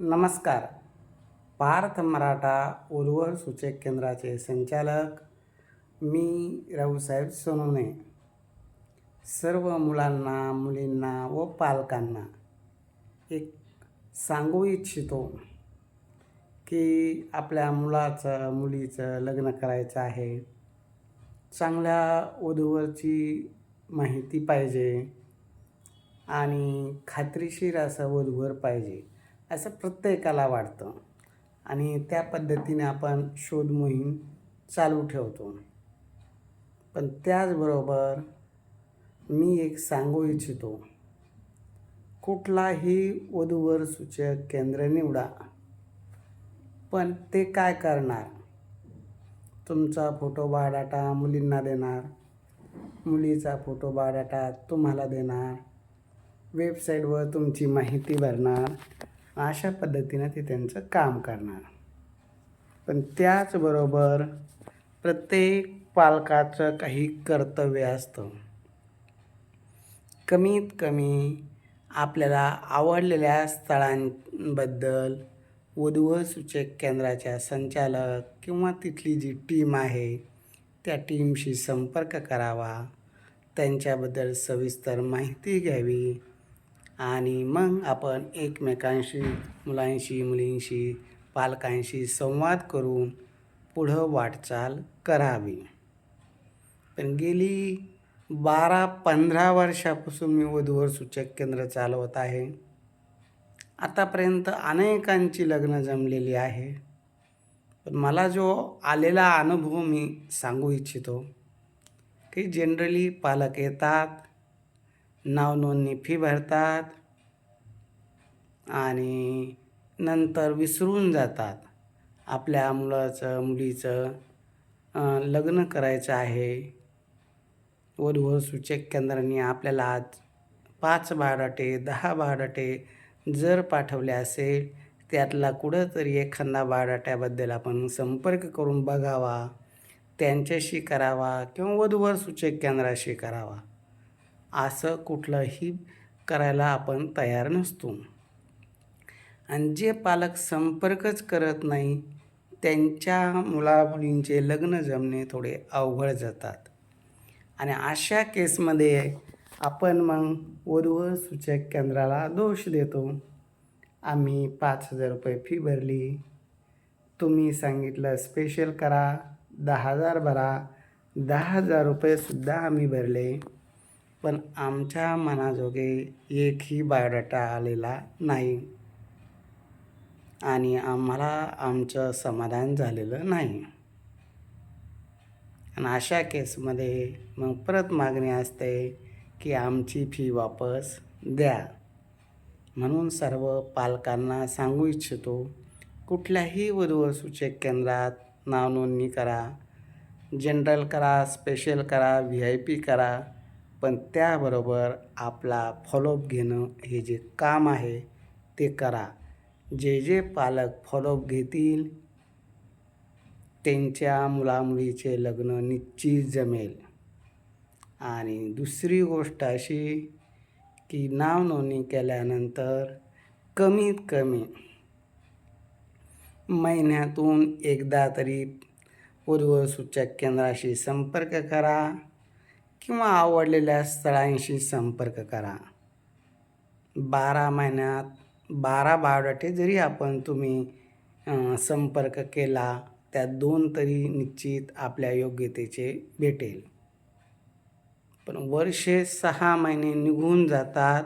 नमस्कार. पार्थ मराठा उर्वर सूचक केंद्राचे संचालक मी राहूसाहेब सोनवणे. सर्व मुलांना मुलींना व पालकांना एक सांगू इच्छितो की आपल्या मुलाचं मुलीचं लग्न करायचं आहे. चांगल्या वधूवरची माहिती पाहिजे आणि खात्रीशीर असं वधूवर पाहिजे. असं प्रत्येकाला वाटतं. आणि त्या पद्धतीने आपण शोध मोहीम चालू ठेवतो. पण त्याचबरोबर मी एक सांगू इच्छितो. कुठलाही वधूवर सूचक केंद्र निवडा. पण ते काय करणार? तुमचा फोटो बायोडाटा मुलींना देणार. मुलीचा फोटो बायोडाटा तुम्हाला देणार. वेबसाईटवर तुमची माहिती भरणार. अशा पद्धतीनं ते त्यांचं काम करणार. पण त्याचबरोबर प्रत्येक पालकाचं काही कर्तव्य असतं. कमीत कमी आपल्याला आवडलेल्या स्थळांबद्दल वधूवर सूचक केंद्राच्या संचालक किंवा तिथली जी टीम आहे त्या टीमशी संपर्क करावा त्यांच्याबद्दल सविस्तर माहिती घ्यावी. आणि मग आपण एकमेकांशी मुलांशी मुलींशी पालकांशी संवाद करून पुढं वाटचाल करावी. पण गेली बारा पंधरा वर्षापासून मी वधूवर सूचक केंद्र चालवत आहे. आतापर्यंत अनेकांची लग्न जमलेली आहे. पण मला जो आलेला अनुभव मी सांगू इच्छितो की जनरली पालक येतात नावनोंदणी फी भरतात आणि नंतर विसरून जातात. आपल्या मुलाचं मुलीचं लग्न करायचं आहे. वधूवर सूचक केंद्रांनी आपल्याला आज पाच बायोडाटे दहा बायोडाटे जर पाठवले असेल त्यातला कुठंतरी एखादा बायोडाट्याबद्दल आपण संपर्क करून बघावा. त्यांच्याशी करावा किंवा वधूवर सूचक केंद्राशी करावा. असं कुठलंही करायला आपण तयार नसतो. आणि जे पालक संपर्कच करत नाही त्यांच्या मुलामुलींचे लग्न जमणे थोडे अवघड जातात. आणि अशा केसमध्ये आपण मग वधूवर सूचक केंद्राला दोष देतो. आम्ही पाच हजार रुपये फी भरली. तुम्ही सांगितलं स्पेशल करा दहा हजार भरा दहा हजार रुपयेसुद्धा आम्ही भरले. पण आमच्या मनाजोगे एकही बायोडाटा आलेला नाही. आणि आम्हाला आमचं समाधान झालेलं नाही. आणि अशा केसमध्ये मग परत मागणी असते की आमची फी वापस द्या. म्हणून सर्व पालकांना सांगू इच्छितो कुठल्याही वधूवर सूचक केंद्रात नावनोंदणी करा जनरल करा स्पेशल करा व्ही आय पी करा. पण त्याबरोबर आपला फॉलोअप घेणं हे जे काम आहे ते करा. जे जे पालक फॉलोअप घेतील त्यांच्या मुलामुलीचे लग्न निश्चित जमेल. आणि दुसरी गोष्ट अशी की नाव नोंदणी केल्यानंतर कमीत कमी महिन्यातून एकदा तरी पूर्वसूचक केंद्राशी संपर्क करा. किंवा आवडलेल्या स्थळांशी संपर्क करा. बारा महिन्यात बारा बायोडाटे जरी आपण तुम्ही संपर्क केला त्यात दोन तरी निश्चित आपल्या योग्यतेचे भेटेल. पण वर्षे सहा महिने निघून जातात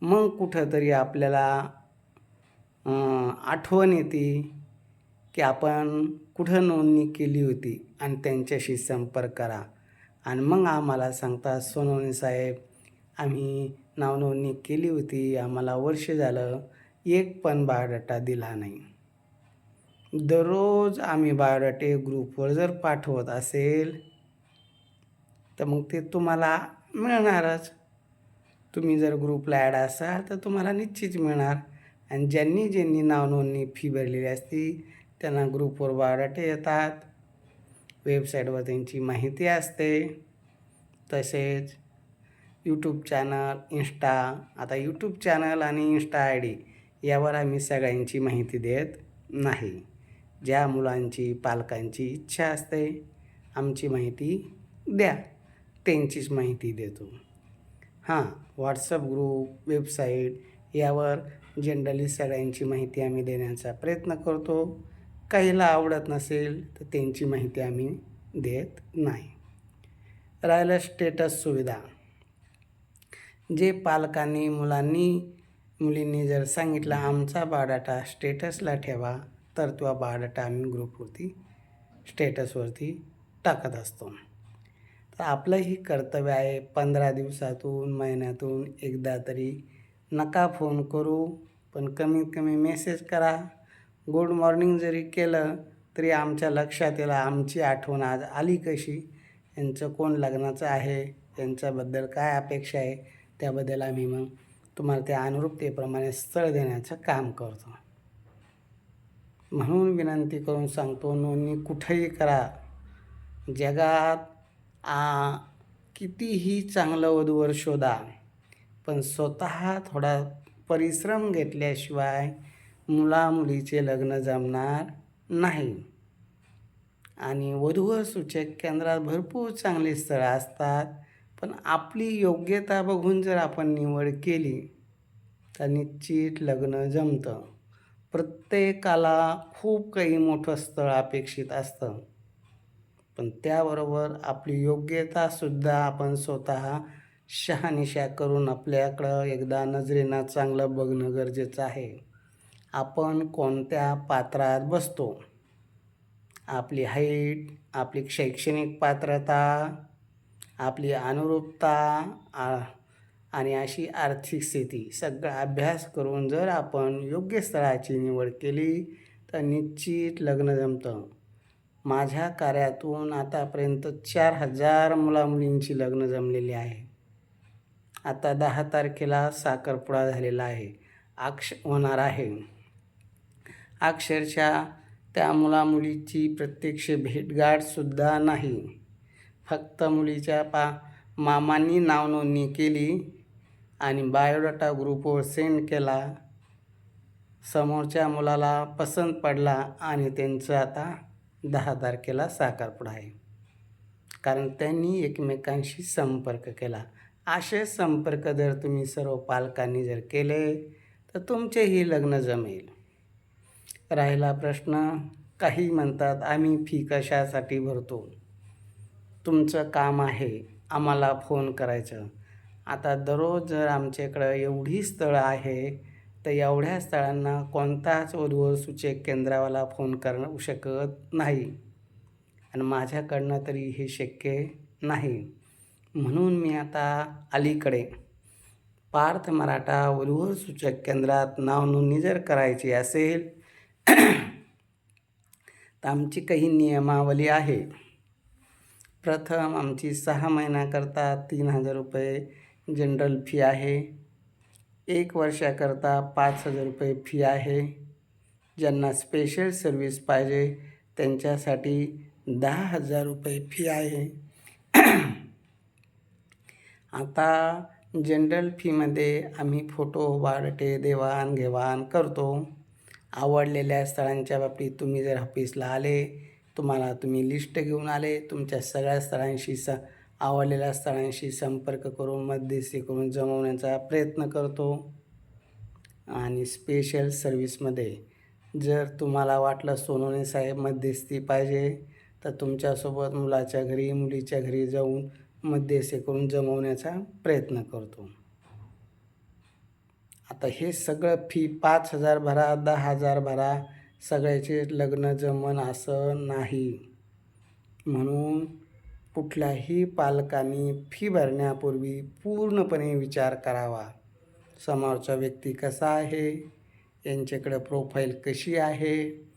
मग कुठंतरी आपल्याला आठवण येते की आपण कुठं नोंदणी केली होती आणि त्यांच्याशी संपर्क करा. आणि मग आम्हाला सांगतात सोनवणे साहेब आम्ही नावनोंदणी केली होती आम्हाला वर्ष झालं एक पण बायोडाटा दिला नाही. दररोज आम्ही बायोडाटे ग्रुपवर जर पाठवत असेल तर मग ते तुम्हाला मिळणारच. तुम्ही जर ग्रुपला ॲड असाल तर तुम्हाला निश्चित मिळणार. आणि ज्यांनी ज्यांनी नावनोंदणी फी भरलेली असती त्यांना ग्रुपवर बायोडाटे येतात. वेबसाईटवर त्यांची माहिती असते. तसेच यूट्यूब चॅनल इन्स्टा आता यूट्यूब चॅनल आणि इन्स्टा आय डी यावर आम्ही सगळ्यांची माहिती देत नाही. ज्या मुलांची पालकांची इच्छा असते आमची माहिती द्या. त्यांचीच माहिती देतो. हां व्हॉट्सअप ग्रुप वेबसाईट यावर जनरली सगळ्यांची माहिती आम्ही देण्याचा प्रयत्न करतो. काहीला आवडत नसेल तर त्यांची माहिती आम्ही देत नाही. राहिलं स्टेटस सुविधा. जे पालकांनी मुलांनी मुलींनी जर सांगितलं आमचा बायोडाटा स्टेटसला ठेवा तर तो बायोडाटा आम्ही ग्रुपवरती स्टेटसवरती टाकत असतो. तर आपलंही कर्तव्य आहे पंधरा दिवसातून महिन्यातून एकदा तरी नका फोन करू पण कमीत कमी मेसेज करा. गुड मॉर्निंग जरी केलं तरी आमच्या लक्षात येईल आमची आठवण आज आली कशी? यांचं कोण लग्नाचं आहे? यांच्याबद्दल काय अपेक्षा आहे? त्याबद्दल आम्ही मग तुम्हाला त्या अनुरूपतेप्रमाणे स्थळ देण्याचं काम करतो. म्हणून विनंती करून सांगतो नोंदणी कुठेही करा. जगात आ कितीही चांगलं वधूवर शोधा पण स्वतः थोडा परिश्रम घेतल्याशिवाय मुला मुलीचे लग्न जमणार नाही. आणि वधूवर सूचक केंद्रात भरपूर चांगली स्थळं असतात पण आपली योग्यता बघून जर आपण निवड केली तर निश्चित लग्न जमतं. प्रत्येकाला खूप काही मोठं स्थळ अपेक्षित असतं. पण त्याबरोबर आपली योग्यतासुद्धा आपण स्वतः शहानिशा करून आपल्याकडं एकदा नजरेनं चांगलं बघणं गरजेचं आहे. आपण कोणत्या पात्रात बसतो? आपली हाईट आपली शैक्षणिक पात्रता आपली अनुरूपता आ- आणि अशी आर्थिक स्थिती सगळा अभ्यास करून जर आपण योग्य स्थळाची निवड केली तर निश्चित लग्न जमतं. माझ्या कार्यातून आतापर्यंत चार हजार मुलामुलींची लग्न जमलेली आहे. आता दहा तारखेला साखरपुडा झालेला आहे. आक्ष होणार आहे. अक्षरशः त्या मुलामुलीची प्रत्यक्ष भेटगाठसुद्धा नाही. फक्त मुलीच्या पा मामांनी नावनोंदणी केली आणि बायोडाटा ग्रुपवर सेंड केला. समोरच्या मुलाला पसंत पडला आणि त्यांचं आता दहा तारखेला साखरपुडा आहे. कारण त्यांनी एकमेकांशी संपर्क केला. असे संपर्क जर तुम्ही सर्व पालकांनी जर केले तर तुमचेही लग्न जमेल. राहिला प्रश्न काही म्हणतात आम्ही फी कशासाठी भरतो? तुमचं काम आहे आम्हाला फोन करायचं. आता दररोज जर आमच्याकडं एवढी स्थळं आहे तर एवढ्या स्थळांना कोणताच वधूवर सूचक केंद्रावाला फोन करू शकत नाही. आणि माझ्याकडनं तरी हे शक्य नाही. म्हणून मी आता अलीकडे पार्थ मराठा वधूवर सूचक केंद्रात नावनोंदणी जर करायची असेल तर आमची काही नियमावली आहे. प्रथम आमची सहा महिन्याकरता तीन हजार रुपये जनरल फी आहे. एक वर्षाकरता पाच हजार रुपये फी आहे. ज्यांना स्पेशल सर्विस पाहिजे त्यांच्यासाठी दहा हजार रुपये फी आहे. आता जनरल फीमध्ये आम्ही फोटो वाढटे देवाणघेवाण करतो. आवडलेल्या स्थळांच्या बाबतीत तुम्ही जर ऑफिसला आले तुम्हाला तुम्ही लिस्ट घेऊन आले तुमच्या सगळ्या स्थळांशी स आवडलेल्या स्थळांशी संपर्क करून मध्यस्थी करून जमवण्याचा प्रयत्न करतो. आणि स्पेशल सर्विसमध्ये जर तुम्हाला वाटलं सोनवणे साहेब मध्यस्थी पाहिजे तर तुमच्यासोबत मुलाच्या घरी मुलीच्या घरी जाऊन मध्यस्थी करून जमवण्याचा प्रयत्न करतो. आता हे सगळं फी पाच हजार भरा दहा हजार भरा. सगळ्याचे लग्न जमन असं नाही. म्हणून कुठल्याही पालकांनी फी भरण्यापूर्वी पूर्णपणे विचार करावा. समोरचा व्यक्ती कसा आहे? यांच्याकडं प्रोफाईल कशी आहे?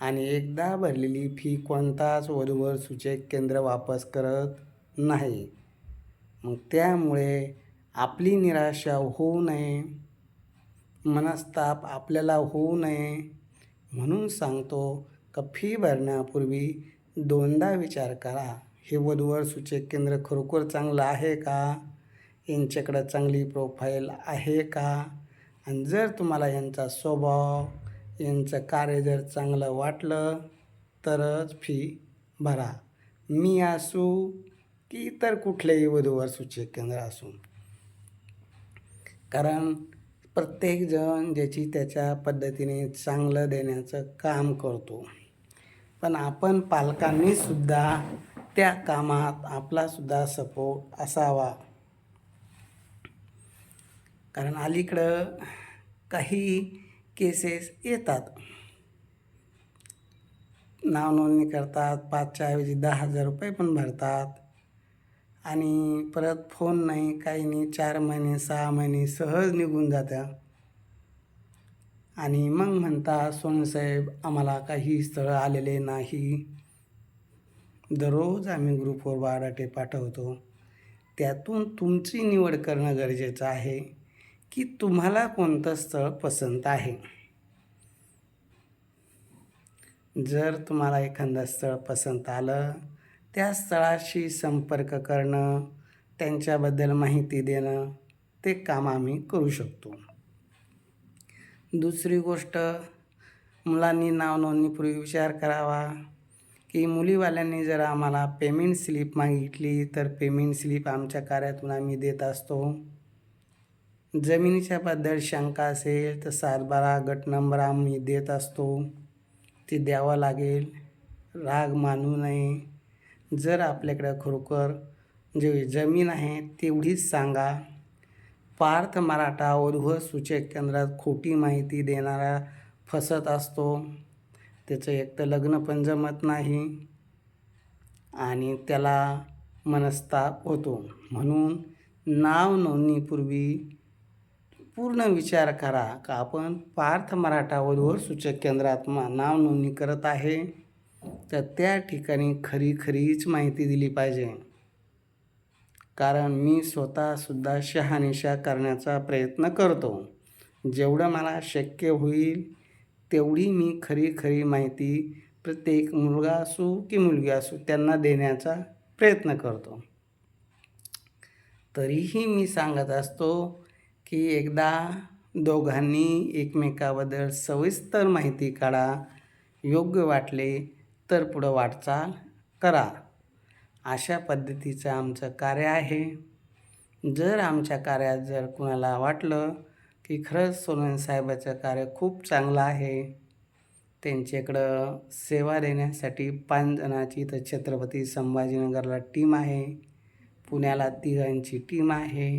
आणि एकदा भरलेली फी कोणताच वधूवर सूचक केंद्र वापस करत नाही. मग त्यामुळे आपली निराशा होऊ नये. मनस्ताप आपल्याला होऊ नये म्हणून सांगतो का फी भरण्यापूर्वी दोनदा विचार करा. हे वधूवर सूचक केंद्र खरोखर चांगलं आहे का? यांच्याकडं चांगली प्रोफाईल आहे का? आणि जर तुम्हाला यांचा स्वभाव यांचं कार्य जर चांगलं वाटलं तरच फी भरा. मी असू की इतर कुठलेही वधूवर सूचक केंद्र असू. कारण प्रत्येकजण ज्याची त्याच्या पद्धतीने चांगलं देण्याचं काम करतो. पण आपण पालकांनी सुद्धा त्या कामात आपलासुद्धा सपोर्ट असावा. कारण अलीकडं काही केसेस येतात. नाव नोंदणी करतात पाचच्या ऐवजी दहा हजार रुपये पण भरतात. आणि परत फोन नाही काही नाही चार महिने सहा महिने सहज निघून जात्या. आणि मग म्हणता सोनसाहेब आम्हाला काही स्थळं आलेले नाही. दररोज आम्ही ग्रुपवर बायोडाटे पाठवतो. त्यातून तुमची निवड करणं गरजेचं आहे की तुम्हाला कोणतं स्थळ पसंत आहे. जर तुम्हाला एखादं स्थळ पसंत आलं त्या स्थळाशी संपर्क करणं त्यांच्याबद्दल माहिती देणं ते काम आम्ही करू शकतो. दुसरी गोष्ट मुलांनी नाव नोंदणीपूर्वी विचार करावा की मुलीवाल्यांनी जर आम्हाला पेमेंट स्लिप मागितली तर पेमेंट स्लिप आमच्या कार्यातून आम्ही देत असतो. जमिनीच्या बद्दल शंका असेल तर सातबारा गट नंबर आम्ही देत असतो. ते द्यावं लागेल. राग मानू नये. जर आपल्याकडं खरोखर जे जमीन आहे तेवढीच सांगा. पार्थ मराठा वधूवर सूचक केंद्रात खोटी माहिती देणारा फसत असतो. त्याचं एक तर लग्न पण जमत नाही आणि त्याला मनस्ताप होतो. म्हणून नाव नोंदणीपूर्वी पूर्ण विचार करा का आपण पार्थ मराठा वधूवर सूचक केंद्रात मा नाव नोंदणी करत आहे? तर त्या ठिकाणी खरी खरीच माहिती दिली पाहिजे. कारण मी स्वतःसुद्धा शहानिशा करण्याचा प्रयत्न करतो. जेवढं मला शक्य होईल तेवढी मी खरी खरी माहिती प्रत्येक मुलगा असो की मुलगी असो त्यांना देण्याचा प्रयत्न करतो. तरीही मी सांगत असतो की एकदा दोघांनी एकमेकाबद्दल सविस्तर माहिती काढा योग्य वाटले तर पुढं वाटचाल करा. अशा पद्धतीचं आमचं कार्य आहे. जर आमच्या कार्यात जर कुणाला वाटलं की खरंच सोनन साहेबाचं कार्य खूप चांगलं आहे त्यांच्याकडं सेवा देण्यासाठी पाच जणाची तर छत्रपती संभाजीनगरला टीम आहे पुण्याला तिघांची टीम आहे.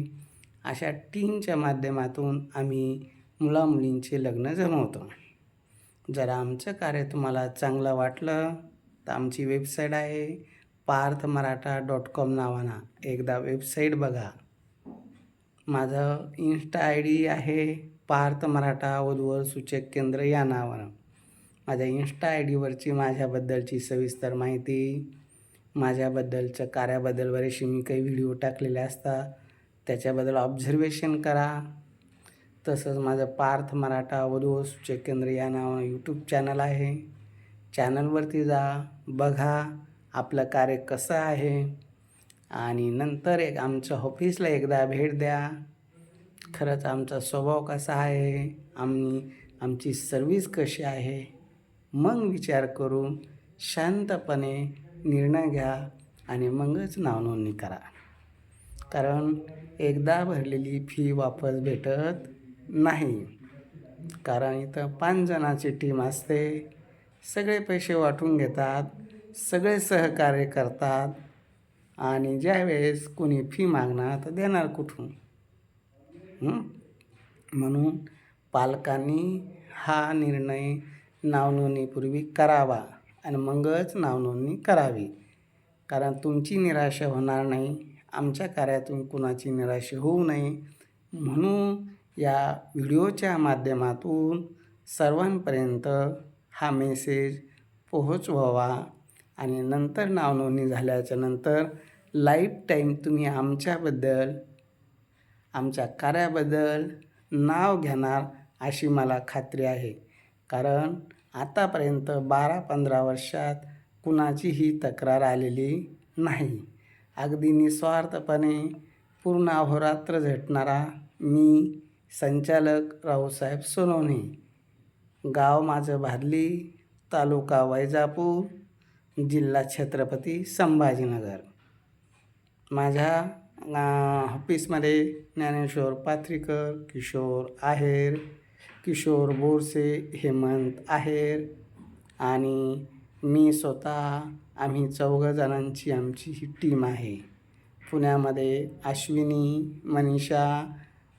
अशा टीमच्या माध्यमातून आम्ही मुलामुलींचे लग्न जमवतो. जर आमचं कार्य तुम्हाला चांगलं वाटलं तर आमची वेबसाईट आहे पार्थ मराठा डॉट कॉम नावानं. एकदा वेबसाईट बघा. माझं इन्स्टा आय डी आहे पार्थ मराठा उद्वर सूचक केंद्र या नावानं. माझ्या इन्स्टा आय डीवरची माझ्याबद्दलची सविस्तर माहिती माझ्याबद्दलच्या कार्याबद्दल बरेचसे मी काही व्हिडिओ टाकलेले असतात त्याच्याबद्दल ऑब्झर्वेशन करा. तसंच माझं पार्थ मराठा वधू सूचक केंद्र या नावानं यूट्यूब चॅनल आहे. चॅनलवरती जा बघा आपलं कार्य कसं आहे. आणि नंतर एक आमच्या ऑफिसला एकदा भेट द्या. खरंच आमचा स्वभाव कसा आहे? आम्ही आमची सर्विस कशी आहे? मग विचार करून शांतपणे निर्णय घ्या आणि मगच नावनोंदणी करा. कारण एकदा भरलेली फी वापस भेटत नाही. कारण इथं पाच जणाची टीम असते. सगळे पैसे वाटून घेतात. सगळे सहकार्य करतात. आणि ज्यावेळेस कोणी फी मागणार तर देणार कुठून? म्हणून पालकांनी हा निर्णय नावनोंदणीपूर्वी करावा आणि मगच नावनोंदणी करावी. कारण तुमची निराशा होणार नाही. आमच्या कार्यातून कुणाची निराशा होऊ नये. म्हणून या व्हिडिओच्या माध्यमातून सर्वांपर्यंत हा मेसेज पोहोचवावा आणि नंतर नावनोंदणी झाल्याच्यानंतर लाईफ टाईम तुम्ही आमच्याबद्दल आमच्या कार्याबद्दल नाव घेणार अशी मला खात्री आहे. कारण आतापर्यंत बारा पंधरा वर्षात कुणाचीही तक्रार आलेली नाही. अगदी निस्वार्थपणे पूर्ण अहोरात्र झटणारा मी संचालक रावसाहेब सोनवणे. गाव माझं भारली तालुका वैजापूर जिल्हा छत्रपती संभाजीनगर. माझ्या ऑफिसमध्ये ज्ञानेश्वर पाथरीकर किशोर आहेर किशोर बोरसे हेमंत आहेर आणि मी स्वतः आम्ही चौघं जणांची आमची ही टीम आहे. पुण्यामध्ये अश्विनी मनीषा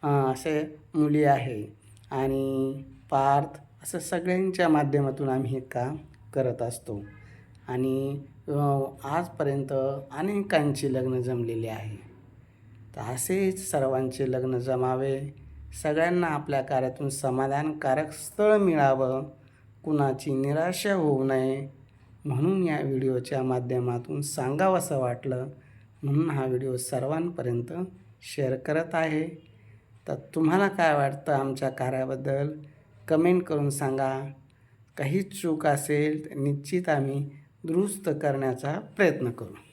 असे मुली आहे. आणि पार्थ असं सगळ्यांच्या माध्यमातून आम्ही हे काम करत असतो. आणि आजपर्यंत अनेकांची लग्न जमलेली आहे. तर असेच सर्वांचे लग्न जमावे सगळ्यांना आपल्या कार्यातून समाधानकारक स्थळ मिळावं कुणाची निराशा होऊ नये म्हणून या व्हिडिओच्या माध्यमातून सांगावंसं वाटलं म्हणून हा व्हिडिओ सर्वांपर्यंत शेअर करत आहे. तर तुम्हाला काय वाटतं आमच्या कार्याबद्दल? कमेंट करून सांगा. काही चूक असेल निश्चित आम्ही दुरुस्त करण्याचा प्रयत्न करू.